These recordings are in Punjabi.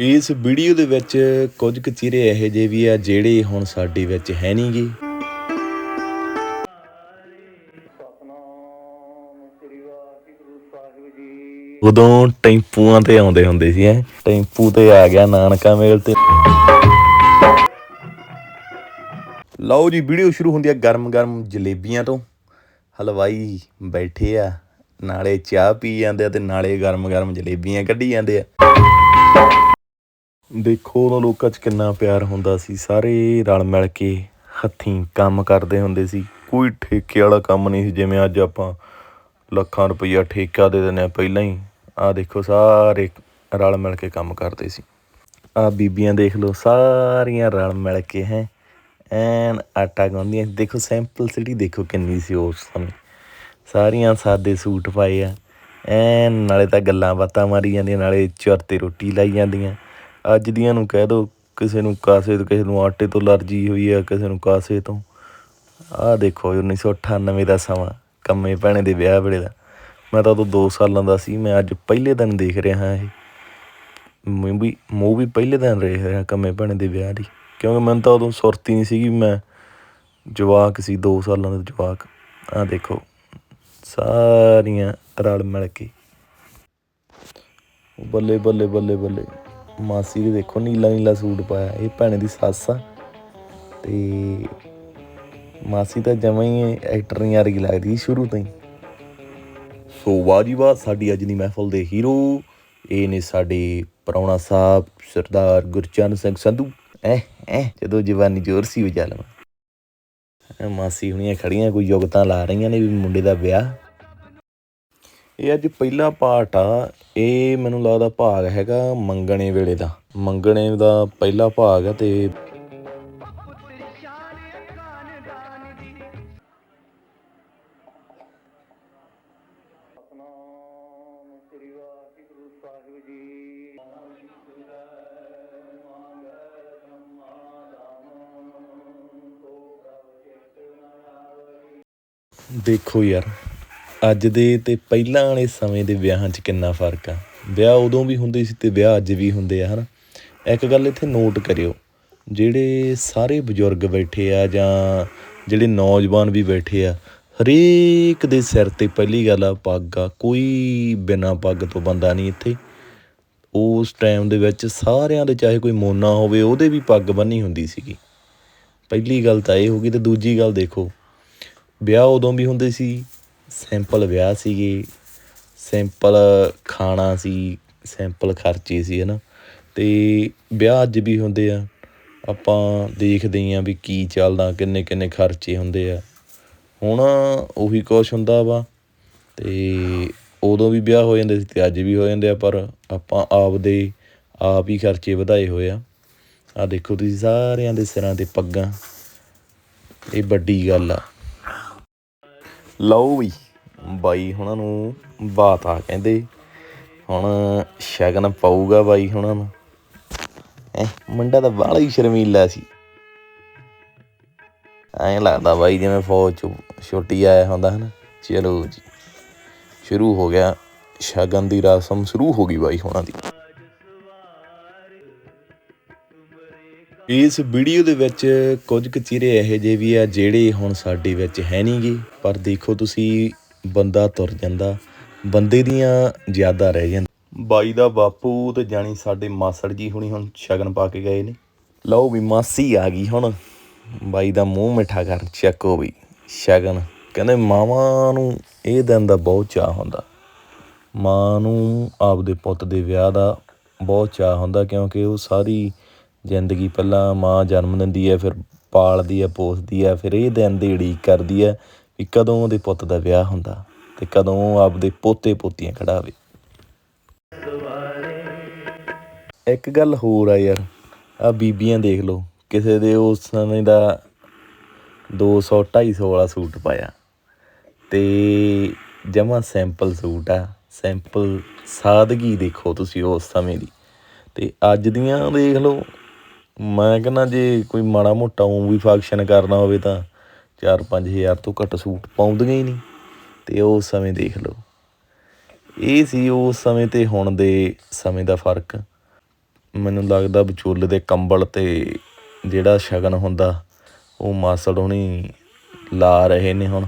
ਇਸ ਵੀਡੀਓ ਦੇ ਵਿੱਚ ਕੁਝ ਕੁ ਚਿਹਰੇ ਇਹੋ ਜਿਹੇ ਵੀ ਆ ਜਿਹੜੇ ਹੁਣ ਸਾਡੇ ਵਿੱਚ ਹੈ ਨਹੀਂਗੇ ਉਦੋਂ ਟੈਂਪੂਆਂ ਤੇ ਆਉਂਦੇ ਹੁੰਦੇ ਸੀ ਐ ਟੈਂਪੂ ਤੇ ਆ ਗਿਆ ਨਾਨਕਾ ਮੇਲ ਤੇ। ਲਓ ਜੀ, ਵੀਡੀਓ ਸ਼ੁਰੂ ਹੁੰਦੀ ਆ ਗਰਮ ਗਰਮ ਜਲੇਬੀਆਂ ਤੋਂ। ਹਲਵਾਈ ਬੈਠੇ ਆ, ਨਾਲੇ ਚਾਹ ਪੀ ਜਾਂਦੇ ਆ ਤੇ ਨਾਲੇ ਗਰਮ ਗਰਮ ਜਲੇਬੀਆਂ ਕੱਢੀ ਜਾਂਦੇ ਆ। ਦੇਖੋ ਉਦੋਂ ਲੋਕਾਂ 'ਚ ਕਿੰਨਾ ਪਿਆਰ ਹੁੰਦਾ ਸੀ, ਸਾਰੇ ਰਲ ਮਿਲ ਕੇ ਹੱਥੀਂ ਕੰਮ ਕਰਦੇ ਹੁੰਦੇ ਸੀ। ਕੋਈ ਠੇਕੇ ਵਾਲਾ ਕੰਮ ਨਹੀਂ ਸੀ, ਜਿਵੇਂ ਅੱਜ ਆਪਾਂ ਲੱਖਾਂ ਰੁਪਈਆ ਠੇਕਾ ਦੇ ਦਿੰਦੇ ਹਾਂ ਪਹਿਲਾਂ ਹੀ। ਆਹ ਦੇਖੋ, ਸਾਰੇ ਰਲ ਮਿਲ ਕੇ ਕੰਮ ਕਰਦੇ ਸੀ। ਆਹ ਬੀਬੀਆਂ ਦੇਖ ਲਓ, ਸਾਰੀਆਂ ਰਲ ਮਿਲ ਕੇ ਹੈ, ਐਨ ਆਟਾ ਗੁੰਨਦੀਆਂ। ਦੇਖੋ ਸੈਂਪਲ ਸਿਟੀ ਦੇਖੋ ਕਿੰਨੀ ਸੀ ਉਸ ਸਮੇਂ। ਸਾਰੀਆਂ ਸਾਦੇ ਸੂਟ ਪਾਏ ਆ, ਐਨ ਨਾਲੇ ਤਾਂ ਗੱਲਾਂ ਬਾਤਾਂ ਮਾਰੀ ਜਾਂਦੀਆਂ, ਨਾਲੇ ਚੁਰ ਤੇ ਰੋਟੀ ਲਾਈ ਜਾਂਦੀਆਂ। ਅੱਜ ਦੀਆਂ ਨੂੰ ਕਹਿ ਦੋ, ਕਿਸੇ ਨੂੰ ਕਾਸੇ ਤੋਂ, ਕਿਸੇ ਨੂੰ ਆਟੇ ਤੋਂ ਅਲਰਜੀ ਹੋਈ ਆ, ਕਿਸੇ ਨੂੰ ਕਾਸੇ ਤੋਂ। ਆਹ ਦੇਖੋ 1998 ਦਾ ਸਮਾਂ, ਕੰਮੇ ਭੈਣੇ ਦੇ ਵਿਆਹ ਵੇਲੇ ਦਾ। ਮੈਂ ਤਾਂ ਉਦੋਂ 2 ਸਾਲਾਂ ਦਾ ਸੀ, ਮੈਂ ਅੱਜ ਪਹਿਲੇ ਦਿਨ ਦੇਖ ਰਿਹਾ ਹਾਂ ਇਹ। ਮੂਵੀ ਮੂਵੀ ਪਹਿਲੇ ਦਿਨ ਦੇਖ ਰਿਹਾ ਕੰਮੇ ਭੈਣੇ ਦੇ ਵਿਆਹ ਦੀ। ਕਿਉਂਕਿ ਮੈਨੂੰ ਤਾਂ ਉਦੋਂ ਸੁਰਤੀ ਨਹੀਂ ਸੀਗੀ, ਮੈਂ ਜਵਾਕ ਸੀ 2 ਸਾਲਾਂ ਦਾ ਜਵਾਕ। ਆਹ ਦੇਖੋ, ਸਾਰੀਆਂ ਰਲ ਮਿਲ ਕੇ। ਬੱਲੇ ਬੱਲੇ ਬੱਲੇ ਬੱਲੇ। ਮਾਸੀ ਦੇ ਦੇਖੋ ਨੀਲਾ ਨੀਲਾ ਸੂਟ ਪਾਇਆ, ਇਹ ਭੈਣੇ ਦੀ ਸੱਸ ਆ। ਤੇ ਮਾਸੀ ਤਾਂ ਜਮਾਂ ਹੀ ਐਕਟਰ ਨਹੀਂ ਆ ਲੱਗਦੀ ਸ਼ੁਰੂ ਤੋਂ ਹੀ। ਸੋ ਵਾਹ ਜੀ ਵਾਹ, ਸਾਡੀ ਅੱਜ ਦੀ ਮਹਿਫਲ ਦੇ ਹੀਰੋ, ਇਹ ਨੇ ਸਾਡੇ ਪ੍ਰਾਹੁਣਾ ਸਾਹਿਬ, ਸਰਦਾਰ ਗੁਰਚਰਨ ਸਿੰਘ ਸੰਧੂ। ਐ ਐ, ਜਦੋਂ ਜਵਾਨੀ ਜ਼ੋਰ ਸੀ ਵਜਾ ਲਵਾਂ ਮਾਸੀ ਹੁਣੀਆਂ ਖੜੀਆਂ, ਕੋਈ ਯੋਗਤਾ ਲਾ ਰਹੀਆਂ ਨੇ ਵੀ ਮੁੰਡੇ ਦਾ ਵਿਆਹ। ਇਹ ਅੱਜ ਪਹਿਲਾ ਪਾਰਟ ਆ। ਇਹ ਮੈਨੂੰ ਲੱਗਦਾ ਭਾਗ ਹੈਗਾ ਮੰਗਣੇ ਵੇਲੇ ਦਾ। ਮੰਗਣੇ ਦਾ ਪਹਿਲਾ ਭਾਗ ਆ ਤੇ ਦੇਖੋ ਯਾਰ ਅੱਜ ਦੇ ਅਤੇ ਪਹਿਲਾਂ ਵਾਲੇ ਸਮੇਂ ਦੇ ਵਿਆਹਾਂ 'ਚ ਕਿੰਨਾ ਫ਼ਰਕ ਆ? ਵਿਆਹ ਉਦੋਂ ਵੀ ਹੁੰਦੇ ਸੀ ਅਤੇ ਵਿਆਹ ਅੱਜ ਵੀ ਹੁੰਦੇ ਆ ਹੈ ਨਾ ਇੱਕ ਗੱਲ ਇੱਥੇ ਨੋਟ ਕਰਿਓ, ਜਿਹੜੇ ਸਾਰੇ ਬਜ਼ੁਰਗ ਬੈਠੇ ਆ ਜਾਂ ਜਿਹੜੇ ਨੌਜਵਾਨ ਵੀ ਬੈਠੇ ਆ, ਹਰੇਕ ਦੇ ਸਿਰ ਤੇ ਪਹਿਲੀ ਗੱਲ ਆ ਪੱਗ ਆ, ਕੋਈ ਬਿਨਾਂ ਪੱਗ ਤੋਂ ਬੰਦਾ ਨਹੀਂ ਇੱਥੇ। ਉਸ ਟਾਈਮ ਦੇ ਵਿੱਚ ਸਾਰਿਆਂ ਦੇ ਚਾਹੇ ਕੋਈ ਮੋਨਾ ਹੋਵੇ, ਉਹਦੇ ਵੀ ਪੱਗ ਬੰਨੀ ਹੁੰਦੀ ਸੀਗੀ। ਪਹਿਲੀ ਗੱਲ ਤਾਂ ਇਹ ਹੋ ਗਈ ਤੇ ਦੂਜੀ ਗੱਲ ਦੇਖੋ, ਵਿਆਹ ਉਦੋਂ ਵੀ ਹੁੰਦੇ ਸੀ ਸਿੰਪਲ ਵਿਆਹ ਸੀਗੇ, ਸਿੰਪਲ ਖਾਣਾ ਸੀ, ਸਿੰਪਲ ਖਰਚੇ ਸੀ ਹੈ ਨਾ ਅਤੇ ਵਿਆਹ ਅੱਜ ਵੀ ਹੁੰਦੇ ਆ। ਆਪਾਂ ਦੇਖਦੇ ਹੀ ਹਾਂ ਵੀ ਕੀ ਚੱਲਦਾ, ਕਿੰਨੇ ਕਿੰਨੇ ਖਰਚੇ ਹੁੰਦੇ ਆ। ਹੁਣ ਉਹੀ ਕੁਛ ਹੁੰਦਾ ਵਾ ਅਤੇ ਉਦੋਂ ਵੀ ਵਿਆਹ ਹੋ ਜਾਂਦੇ ਸੀ ਅਤੇ ਅੱਜ ਵੀ ਹੋ ਜਾਂਦੇ ਆ, ਪਰ ਆਪਾਂ ਆਪਦੇ ਆਪ ਹੀ ਖਰਚੇ ਵਧਾਏ ਹੋਏ ਆ। ਆ ਦੇਖੋ ਤੁਸੀਂ ਸਾਰਿਆਂ ਦੇ ਸਿਰਾਂ ਤੇ ਪੱਗਾਂ। ਇਹ ਵੱਡੀ ਗੱਲ ਆ। ਲਓ ਵੀ, ਬਾਈ ਹੁਣਾਂ ਨੂੰ ਬਾਤ ਕਹਿੰਦੇ, ਹੁਣ ਸ਼ਗਨ ਪਾਊਗਾ ਬਾਈ ਹੁਣਾਂ ਨੂੰ। ਐ ਮੁੰਡਾ ਤਾਂ ਬਾਹਲਾ ਹੀ ਸ਼ਰਮੀਲਾ ਸੀ। ਐਂ ਲੱਗਦਾ ਬਾਈ ਜਿਵੇਂ ਫੌਜ ਚ ਛੁੱਟੀ ਆਇਆ ਹੁੰਦਾ ਹਨ। ਚਲੋ ਜੀ, ਸ਼ੁਰੂ ਹੋ ਗਿਆ, ਸ਼ਗਨ ਦੀ ਰਸਮ ਸ਼ੁਰੂ ਹੋ ਗਈ ਬਾਈ ਹੁਣਾਂ ਦੀ। ਇਸ ਵੀਡੀਓ ਦੇ ਵਿੱਚ ਕੁਝ ਕੁ ਚਿਹਰੇ ਇਹੋ ਜਿਹੇ ਵੀ ਆ ਜਿਹੜੇ ਹੁਣ ਸਾਡੇ ਵਿੱਚ ਹੈ ਨਹੀਂਗੇ ਪਰ ਦੇਖੋ ਤੁਸੀਂ, ਬੰਦਾ ਤੁਰ ਜਾਂਦਾ, ਬੰਦੇ ਦੀਆਂ ਜ਼ਿਆਦਾ ਰਹਿ ਜਾਂਦੀਆਂ। ਬਾਈ ਦਾ ਬਾਪੂ ਤੇ ਜਾਣੀ ਸਾਡੇ ਮਾਸੜ ਜੀ ਹੁਣੀ ਹੁਣ ਸ਼ਗਨ ਪਾ ਕੇ ਗਏ ਨੇ। ਲਓ ਵੀ ਮਾਸੀ ਆ ਗਈ ਹੁਣ। ਬਾਈ ਦਾ ਮੂੰਹ ਮਿੱਠਾ ਕਰਨ, ਚੱਕੋ ਵੀ, ਸ਼ਗਨ। ਕਹਿੰਦੇ ਮਾਵਾਂ ਨੂੰ ਇਹ ਦਿਨ ਦਾ ਬਹੁਤ ਚਾਹ ਹੁੰਦਾ। ਮਾਂ ਨੂੰ ਆਪਦੇ ਪੁੱਤ ਦੇ ਵਿਆਹ ਦਾ ਬਹੁਤ ਚਾਹ ਹੁੰਦਾ ਕਿਉਂਕਿ ਉਹ ਸਾਰੀ ਜ਼ਿੰਦਗੀ ਪਹਿਲਾਂ ਮਾਂ ਜਨਮ ਦਿੰਦੀ ਹੈ, ਫਿਰ ਪਾਲਦੀ ਹੈ, ਪੋਸਦੀ ਹੈ, ਫਿਰ ਇਹ ਦਿਨ ਦੀ ਉਡੀਕ ਕਰਦੀ ਹੈ ਵੀ ਕਦੋਂ ਉਹਦੇ ਪੁੱਤ ਦਾ ਵਿਆਹ ਹੁੰਦਾ ਅਤੇ ਕਦੋਂ ਉਹ ਆਪਦੇ ਪੋਤੇ ਪੋਤੀਆਂ ਖੜਾਵੇ ਇੱਕ ਗੱਲ ਹੋਰ ਆ ਯਾਰ, ਆ ਬੀਬੀਆਂ ਦੇਖ ਲਓ, ਕਿਸੇ ਦੇ ਉਸ ਸਮੇਂ ਦਾ 200 250 ਵਾਲਾ ਸੂਟ ਪਾਇਆ ਤੇ ਜਮਾ ਸਿੰਪਲ ਸੂਟ ਆ, ਸਿੰਪਲ ਸਾਦਗੀ ਦੇਖੋ ਤੁਸੀਂ ਉਸ ਸਮੇਂ ਦੀ ਤੇ ਅੱਜ ਦੀਆਂ ਦੇਖ ਲਓ ਮੈਂ ਕਹਿੰਦਾ ਜੇ ਕੋਈ ਮਾੜਾ ਮੋਟਾ ਉਂ ਵੀ ਫੰਕਸ਼ਨ ਕਰਨਾ ਹੋਵੇ ਤਾਂ 4-5000 ਤੋਂ ਘੱਟ ਸੂਟ ਪਾਉਂਦੀਆਂ ਹੀ ਨਹੀਂ। ਅਤੇ ਉਸ ਸਮੇਂ ਦੇਖ ਲਓ। ਇਹ ਸੀ ਉਸ ਸਮੇਂ ਤੇ ਹੁਣ ਦੇ ਸਮੇਂ ਦਾ ਫ਼ਰਕ। ਮੈਨੂੰ ਲੱਗਦਾ ਵਿਚੋਲੇ ਦੇ ਕੰਬਲ ਤੇ ਜਿਹੜਾ ਸ਼ਗਨ ਹੁੰਦਾ, ਉਹ ਮਾਸੜ ਹੁਣੀ ਲਾ ਰਹੇ ਨੇ ਹੁਣ।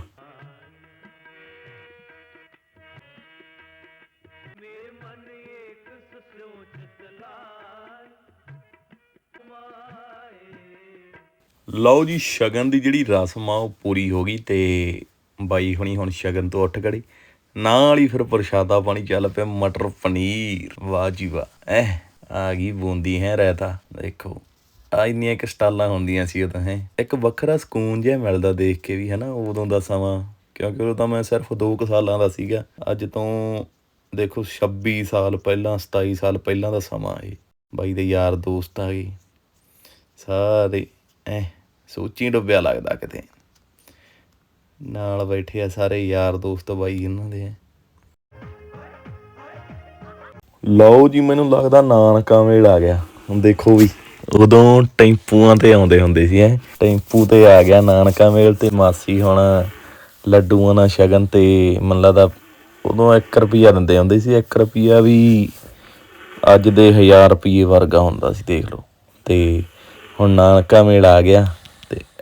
ਲਓ ਜੀ, ਸ਼ਗਨ ਦੀ ਜਿਹੜੀ ਰਸਮ ਆ, ਉਹ ਪੂਰੀ ਹੋ ਗਈ ਤੇ ਬਾਈ ਹੁਣੀ ਹੁਣ ਸ਼ਗਨ ਤੋਂ ਉੱਠ ਖੜੇ। ਨਾਲ ਹੀ ਫਿਰ ਪ੍ਰਸ਼ਾਦਾ ਪਾਣੀ ਚੱਲ ਪਿਆ, ਮਟਰ ਪਨੀਰ। ਵਾਹ ਜੀ ਵਾਹ ਐ ਆ ਗਈ ਬੂੰਦੀ, ਹੈ ਰਹਿਤਾ ਦੇਖੋ, ਆ ਇੰਨੀਆਂ ਕਿ ਸਟਾਲਾਂ ਹੁੰਦੀਆਂ ਸੀ ਉਹ ਹੈ। ਇੱਕ ਵੱਖਰਾ ਸਕੂਨ ਜਿਹਾ ਮਿਲਦਾ ਦੇਖ ਕੇ ਵੀ, ਹਨਾ, ਉਦੋਂ ਦਾ ਸਮਾਂ। ਕਿਉਂਕਿ ਉਦੋਂ ਤਾਂ ਮੈਂ ਸਿਰਫ 2 ਕੁ ਸਾਲਾਂ ਦਾ ਸੀਗਾ। ਅੱਜ ਤੋਂ ਦੇਖੋ 26 ਸਾਲ ਪਹਿਲਾਂ 27 ਸਾਲ ਪਹਿਲਾਂ ਦਾ ਸਮਾਂ ਇਹ। ਬਾਈ ਦੇ ਯਾਰ ਦੋਸਤ ਆ ਗਏ। ਸਾਰੇ ਐ ਸੋਚੀ ਡੁੱਬਿਆ ਲੱਗਦਾ ਕਿਤੇ। ਨਾਲ ਬੈਠੇ ਆ ਸਾਰੇ ਯਾਰ ਦੋਸਤ ਬਾਈ ਇਹਨਾਂ ਦੇ। ਲਓ ਜੀ, ਮੈਨੂੰ ਲੱਗਦਾ ਨਾਨਕਾ ਮੇਲ ਆ ਗਿਆ। ਹੁਣ ਦੇਖੋ ਵੀ, ਉਦੋਂ ਟੈਂਪੂਆਂ ਤੇ ਆਉਂਦੇ ਹੁੰਦੇ ਸੀ ਐ ਟੈਂਪੂ ਤੇ ਆ ਗਿਆ ਨਾਨਕਾ ਮੇਲ ਤੇ ਮਾਸੀ ਹੁਣ ਲੱਡੂਆਂ ਨਾਲ ਸ਼ਗਨ ਤੇ ਮੈਨੂੰ ਲੱਗਦਾ ਉਦੋਂ 1 ਰੁਪਿਆ ਦਿੰਦੇ ਹੁੰਦੇ ਸੀ 1 ਰੁਪਿਆ ਵੀ ਅੱਜ ਦੇ 1000 ਰੁਪਏ ਵਰਗਾ ਹੁੰਦਾ ਸੀ, ਦੇਖ ਲਓ। ਤੇ ਹੁਣ ਨਾਨਕਾ ਮੇਲ ਆ ਗਿਆ।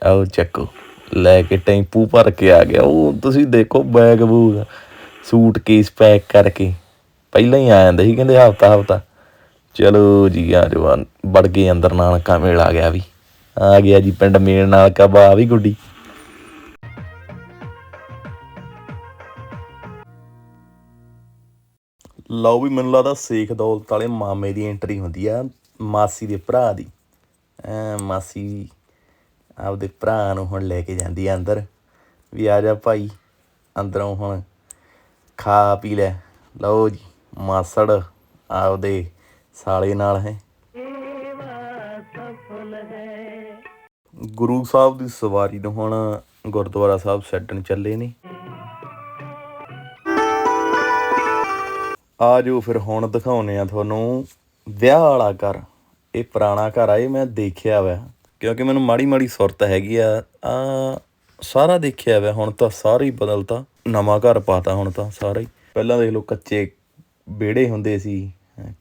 ਆਓ ਚੱਕੋ ਲੈ ਕੇ ਟੈਂਪੂ ਭਰ ਕੇ ਆ ਗਿਆ। ਉਹ ਤੁਸੀਂ ਦੇਖੋ ਬੈਗ ਬੂਗ ਸੂਟ ਕੇਸ ਪੈਕ ਕਰਕੇ ਪਹਿਲਾਂ ਹੀ ਆ ਜਾਂਦੇ ਸੀ, ਕਹਿੰਦੇ ਹਫਤਾ ਹਫਤਾ। ਚਲੋ ਜੀ ਆ ਜੋ ਵੜ ਗਏ ਅੰਦਰ ਨਾਨਕਾ ਮੇਲ ਆ ਗਿਆ ਵੀ। ਆ ਗਿਆ ਜੀ ਪਿੰਡ ਮੇਲ, ਨਾਨਕਾ ਬਾ ਵੀ ਗੁੱਡੀ। ਲਓ ਵੀ ਮੈਨੂੰ ਲੱਗਦਾ ਸੇਖ ਦੌਲਤ ਵਾਲੇ ਮਾਮੇ ਦੀ ਐਂਟਰੀ ਹੁੰਦੀ ਆ, ਮਾਸੀ ਦੇ ਭਰਾ ਦੀ। ਐ ਮਾਸੀ ਆਪਦੇ ਭਰਾ ਨੂੰ ਹੁਣ ਲੈ ਕੇ ਜਾਂਦੀ ਆ ਅੰਦਰ। ਵੀ ਆ ਜਾ ਭਾਈ, ਅੰਦਰੋਂ ਹੁਣ ਖਾ ਪੀ ਲੈ। ਲਓ ਜੀ, ਮਾਸੜ ਆਪਦੇ ਸਾਲੇ ਨਾਲ ਹੈ। ਗੁਰੂ ਸਾਹਿਬ ਦੀ ਸਵਾਰੀ ਨੂੰ ਹੁਣ ਗੁਰਦੁਆਰਾ ਸਾਹਿਬ ਛੱਡਣ ਚੱਲੇ ਨੇ। ਆ ਜੋ ਫਿਰ ਹੁਣ ਦਿਖਾਉਨੇ ਆ ਤੁਹਾਨੂੰ। ਵਿਆਹ ਵਾਲਾ ਘਰ, ਇਹ ਪੁਰਾਣਾ ਘਰ ਆ, ਇਹ ਮੈਂ ਦੇਖਿਆ ਵਾ। ਕਿਉਂਕਿ ਮੈਨੂੰ ਮਾੜੀ ਮਾੜੀ ਸੁਰਤ ਹੈਗੀ ਆ ਆ ਸਾਰਾ ਦੇਖਿਆ ਵਾ, ਹੁਣ ਤਾਂ ਸਾਰਾ ਹੀ ਬਦਲਤਾ, ਨਵਾਂ ਘਰ ਪਾਤਾ ਹੁਣ ਤਾਂ ਸਾਰਾ ਹੀ। ਪਹਿਲਾਂ ਦੇਖ ਲਓ ਕੱਚੇ ਵਿਹੜੇ ਹੁੰਦੇ ਸੀ,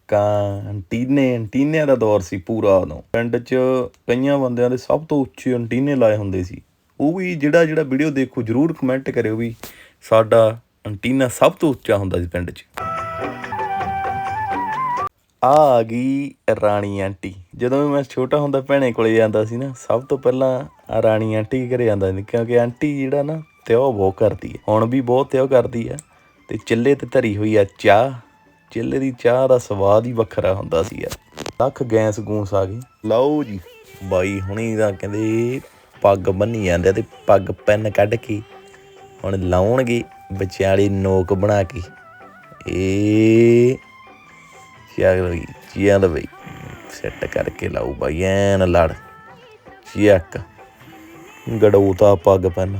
ਕਾਂ, ਐਂਟੀਨੇ, ਐਂਟੀਨਿਆਂ ਦਾ ਦੌਰ ਸੀ ਪੂਰਾ ਉਦੋਂ। ਪਿੰਡ 'ਚ ਕਈਆਂ ਬੰਦਿਆਂ ਦੇ ਸਭ ਤੋਂ ਉੱਚੇ ਐਂਟੀਨੇ ਲਾਏ ਹੁੰਦੇ ਸੀ। ਉਹ ਵੀ ਜਿਹੜਾ ਜਿਹੜਾ ਵੀਡੀਓ ਦੇਖੋ, ਜਰੂਰ ਕਮੈਂਟ ਕਰਿਓ ਵੀ ਸਾਡਾ ਐਂਟੀਨਾ ਸਭ ਤੋਂ ਉੱਚਾ ਹੁੰਦਾ ਸੀ ਪਿੰਡ 'ਚ। ਆ ਆ ਗਈ ਰਾਣੀ ਆਂਟੀ। ਜਦੋਂ ਵੀ ਮੈਂ ਛੋਟਾ ਹੁੰਦਾ ਭੈਣੇ ਕੋਲੇ ਜਾਂਦਾ ਸੀ ਨਾ, ਸਭ ਤੋਂ ਪਹਿਲਾਂ ਆਹ ਰਾਣੀ ਆਂਟੀ ਘਰੇ ਜਾਂਦਾ ਸੀ, ਕਿਉਂਕਿ ਆਂਟੀ ਜਿਹੜਾ ਨਾ ਤਿਉ ਬਹੁਤ ਕਰਦੀ ਹੈ। ਹੁਣ ਵੀ ਬਹੁਤ ਤਿਉ ਕਰਦੀ ਆ ਤੇ ਚਿੱਲੇ ਤੇ ਧਰੀ ਹੋਈ ਆ ਚਾਹ। ਚਿੱਲੇ ਦੀ ਚਾਹ ਦਾ ਸਵਾਦ ਹੀ ਵੱਖਰਾ ਹੁੰਦਾ ਸੀ ਯਾਰ। ਲੱਖ ਗੈਸ ਗੂੰਸ ਆ ਗਈ। ਲਓ ਜੀ, ਬਾਈ ਹੁਣੀ ਦਾ ਕਹਿੰਦੇ ਪੱਗ ਬੰਨੀ ਜਾਂਦੇ ਆ ਤੇ ਪੱਗ ਪੈਨ ਕੱਢ ਕੇ ਹੁਣ ਲਾਉਣਗੇ ਵਿਚਾਲੇ ਨੋਕ ਬਣਾ ਕੇ। ਇਹ ਚੱਲ ਬਈ ਚੱਲ ਬਈ। ਸੈੱਟ ਕਰਕੇ ਲਾਉ ਬਾਈ, ਐਨ ਲੜ। ਚੱਕ ਗੜੂਤਾ ਪੱਗ ਪੈਨ।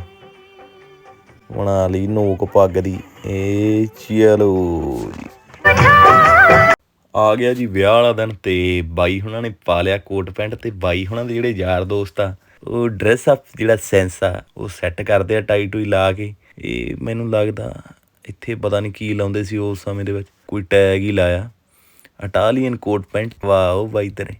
ਬਣਾ ਲਈ ਨੋਕ ਪੱਗ ਦੀ। ਏ ਚਲੋ ਆ ਗਿਆ ਜੀ ਵਿਆਹ ਵਾਲਾ ਦਿਨ ਤੇ ਬਾਈ ਹੁਣਾਂ ਨੇ ਪਾ ਲਿਆ ਕੋਟ ਪੈਂਟ ਤੇ ਬਾਈ ਹੁਣਾਂ ਦੇ ਜਿਹੜੇ ਯਾਰ ਦੋਸਤ ਆ, ਉਹ ਡਰੈਸ ਅਪ ਜਿਹੜਾ ਸੈਂਸ ਆ, ਉਹ ਸੈੱਟ ਕਰਦੇ ਆ ਟਾਈ ਟੂਈ ਲਾ ਕੇ। ਇਹ ਮੈਨੂੰ ਲੱਗਦਾ ਇੱਥੇ ਪਤਾ ਨਹੀਂ ਕੀ ਲਾਉਂਦੇ ਸੀ ਉਸ ਸਮੇਂ ਦੇ ਵਿੱਚ, ਕੋਈ ਟੈਗ ਹੀ ਲਾਇਆ। ਇਟਾਲੀਅਨ ਕੋਟ ਪੈਂਟ ਵਾਓ ਬਾਈ ਤੇਰੇ।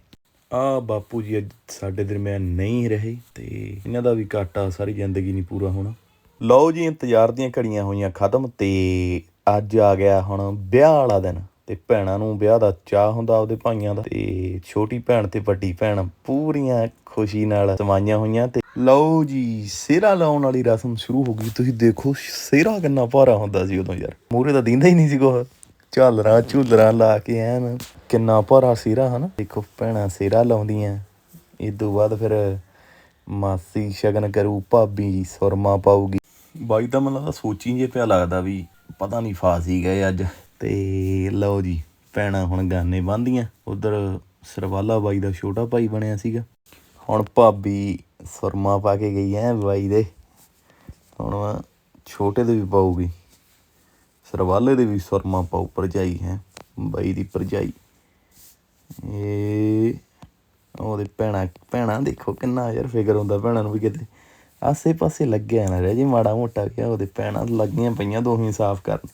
ਆ ਬਾਪੂ ਜੀ, ਅੱਜ ਸਾਡੇ ਦਰਮਿਆਨ ਨਹੀਂ ਰਹੇ ਤੇ ਇਹਨਾਂ ਦਾ ਵੀ ਘਾਟਾ ਸਾਰੀ ਜ਼ਿੰਦਗੀ ਨਹੀਂ ਪੂਰਾ ਹੋਣਾ। ਲਓ ਜੀ, ਇੰਤਜ਼ਾਰ ਦੀਆਂ ਘੜੀਆਂ ਹੋਈਆਂ ਖਤਮ ਤੇ ਅੱਜ ਆ ਗਿਆ ਹੁਣ ਵਿਆਹ ਵਾਲਾ ਦਿਨ ਤੇ ਭੈਣਾਂ ਨੂੰ ਵਿਆਹ ਦਾ ਚਾਹ ਹੁੰਦਾ ਉਹਦੇ ਭਾਈਆਂ ਦਾ ਤੇ ਛੋਟੀ ਭੈਣ ਤੇ ਵੱਡੀ ਭੈਣ ਪੂਰੀਆਂ ਖੁਸ਼ੀ ਨਾਲ ਸਮਾਈਆਂ ਹੋਈਆਂ ਤੇ ਲਓ ਜੀ, ਸਿਹਰਾ ਲਾਉਣ ਵਾਲੀ ਰਸਮ ਸ਼ੁਰੂ ਹੋ ਗਈ। ਤੁਸੀਂ ਦੇਖੋ, ਸਿਹਰਾ ਕਿੰਨਾ ਭਾਰਾ ਹੁੰਦਾ ਸੀ ਉਦੋਂ ਯਾਰ। ਮੂਰੇ ਤਾਂ ਦਿੰਦਾ ਹੀ ਨਹੀਂ ਸੀ ਕੁਛ। ਝਾਲਰਾਂ ਝੂਲਰਾਂ ਲਾ ਕੇ ਐਨ। ਕਿੰਨਾ ਭਾਰਾ ਸਿਹਰਾ ਹਨਾ। ਦੇਖੋ ਭੈਣਾਂ ਸਿਹਰਾ ਲਾਉਂਦੀਆਂ। ਇਹ ਤੋਂ ਬਾਅਦ ਫਿਰ ਮਾਸੀ ਸ਼ਗਨ ਕਰੂ, ਭਾਬੀ ਸੁਰਮਾ ਪਾਊਗੀ। ਬਾਈ ਤਾਂ ਮੈਨੂੰ ਲੱਗਦਾ ਸੋਚੀ ਜੇ ਪਿਆ ਲੱਗਦਾ ਵੀ ਪਤਾ ਨਹੀਂ ਫਾਸ ਹੀ ਗਏ ਅੱਜ। ਤੇ ਲਓ ਜੀ, ਭੈਣਾਂ ਹੁਣ ਗਾਨੇ ਬੰਦੀਆਂ ਉਧਰ ਸਰਵਾਲਾ ਬਾਈ ਦਾ ਛੋਟਾ ਭਾਈ ਬਣਿਆ ਸੀਗਾ। ਹੁਣ ਭਾਬੀ ਸੁਰਮਾ ਪਾ ਕੇ ਗਈ ਐ ਬਾਈ ਦੇ। ਹੁਣ ਛੋਟੇ ਦੇ ਵੀ ਪਾਊਗੀ। ਸਰਵਾਲੇ ਦੇ ਵੀ ਸੁਰਮਾ ਪਾਉ ਭਰਜਾਈ ਹੈ, ਬਾਈ ਦੀ ਭਰਜਾਈ। ਇਹ ਉਹਦੇ ਭੈਣਾ ਭੈਣਾ ਦੇਖੋ ਕਿੰਨਾ ਯਾਰ ਫਿਕਰ ਹੁੰਦਾ ਭੈਣਾਂ ਨੂੰ ਵੀ ਕਿਤੇ। ਆਸੇ ਪਾਸੇ ਲੱਗਿਆ ਨਾ ਰਹਿ ਜੀ, ਮਾੜਾ ਮੋਟਾ ਕਿਹਾ ਉਹਦੇ ਭੈਣਾਂ ਲੱਗੀਆਂ ਪਈਆਂ ਦੋਵੇਂ ਸਾਫ਼ ਕਰਨ।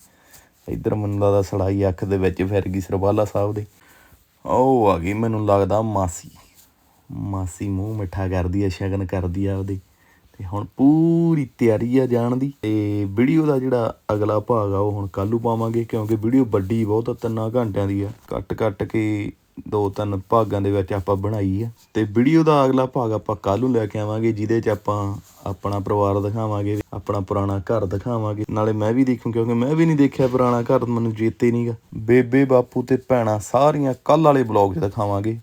ਇੱਧਰ ਮੰਦਾ ਦਾ ਸੜਾਈ ਅੱਖ ਦੇ ਵਿੱਚ ਫਿਰ ਗਈ ਸਰਵਾਲਾ ਸਾਹਿਬ ਦੇ। ਉਹ ਆ ਗਈ, ਮੈਨੂੰ ਲੱਗਦਾ ਮਾਸੀ। ਮਾਸੀ ਮੂੰਹ ਮਿੱਠਾ ਕਰਦੀ ਆ, ਸ਼ਗਨ ਕਰਦੀ ਆ ਉਹਦੇ। ਤੇ ਹੁਣ ਪੂਰੀ ਤਿਆਰੀ ਆ ਜਾਣ ਦੀ। ਤੇ ਵੀਡੀਓ ਦਾ ਜਿਹੜਾ ਅਗਲਾ ਭਾਗ ਆ ਉਹ ਹੁਣ ਕੱਲੂ ਪਾਵਾਂਗੇ ਕਿਉਂਕਿ ਵੀਡੀਓ ਵੱਡੀ ਬਹੁਤ ਆ, ਤਿੰਨਾਂ ਘੰਟਿਆਂ ਦੀ ਆ। ਕੱਟ ਕੱਟ ਕੇ ਦੋ ਤਿੰਨ ਭਾਗਾਂ ਦੇ ਵਿੱਚ ਆਪਾਂ ਬਣਾਈ ਆ। ਤੇ ਵੀਡੀਓ ਦਾ ਅਗਲਾ ਭਾਗ ਆਪਾਂ ਕੱਲ ਨੂੰ ਲੈ ਕੇ ਆਵਾਂਗੇ ਜਿਹਦੇ 'ਚ ਆਪਾਂ ਆਪਣਾ ਪਰਿਵਾਰ ਦਿਖਾਵਾਂਗੇ ਆਪਣਾ ਪੁਰਾਣਾ ਘਰ ਦਿਖਾਵਾਂਗੇ। ਨਾਲੇ ਮੈਂ ਵੀ ਦੇਖੂ ਕਿਉਂਕਿ ਮੈਂ ਵੀ ਨਹੀਂ ਦੇਖਿਆ ਪੁਰਾਣਾ ਘਰ ਮੈਨੂੰ ਚੇਤੇ ਨਹੀਂਗਾ ਬੇਬੇ ਬਾਪੂ ਤੇ ਭੈਣਾਂ ਸਾਰੀਆਂ ਕੱਲ ਵਾਲੇ ਬਲੌਗ 'ਚ ਦਿਖਾਵਾਂਗੇ।